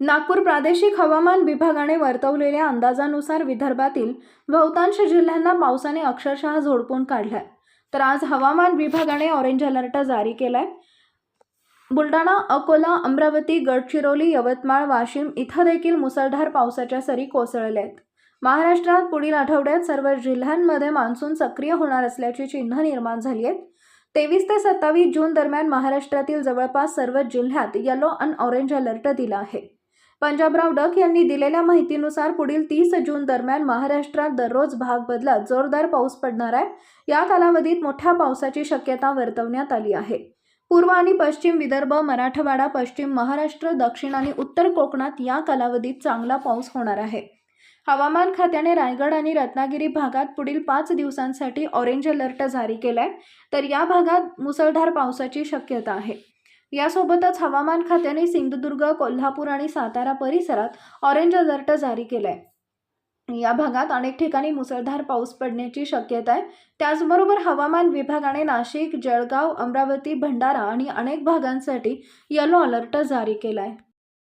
नागपूर प्रादेशिक हवामान विभागाने वर्तवलेल्या अंदाजानुसार विदर्भातील बहुतांश जिल्ह्यांना पावसाने अक्षरशः झोडपून काढलाय. तर आज हवामान विभागाने ऑरेंज अलर्ट जारी केलाय. बुलढाणा अकोला अमरावती गडचिरोली यवतमाळ वाशिम इथं देखील मुसळधार पावसाच्या सरी कोसळल्या आहेत. महाराष्ट्रात पुढील आठवड्यात सर्व जिल्ह्यांमध्ये मान्सून सक्रिय होणार असल्याची चिन्ह निर्माण झाली आहेत. तेवीस ते सत्तावीस जून दरम्यान महाराष्ट्रातील जवळपास सर्व जिल्ह्यात येलो अँड ऑरेंज अलर्ट दिला आहे. पंजाबराव डक यांनी दिलेल्या माहितीनुसार पुढील तीस जून दरम्यान महाराष्ट्रात दररोज भाग बदलत जोरदार पाऊस पडणार आहे. या कालावधीत मोठ्या पावसाची शक्यता वर्तवण्यात आली आहे. पूर्व आणि पश्चिम विदर्भ मराठवाडा पश्चिम महाराष्ट्र दक्षिण आणि उत्तर कोकणात या कालावधीत चांगला पाऊस होणार आहे. हवामान खात्याने रायगड आणि रत्नागिरी भागात पुढील पाच दिवसांसाठी ऑरेंज अलर्ट जारी केलाय. तर या भागात मुसळधार पावसाची शक्यता आहे. यासोबतच हवामान खात्याने सिंधुदुर्ग कोल्हापूर आणि सातारा परिसरात ऑरेंज अलर्ट जारी केलाय. या भागात अनेक ठिकाणी मुसळधार पाऊस पडण्याची शक्यता आहे. त्याचबरोबर हवामान विभागाने नाशिक जळगाव अमरावती भंडारा आणि अनेक भागांसाठी येलो अलर्ट जारी केला आहे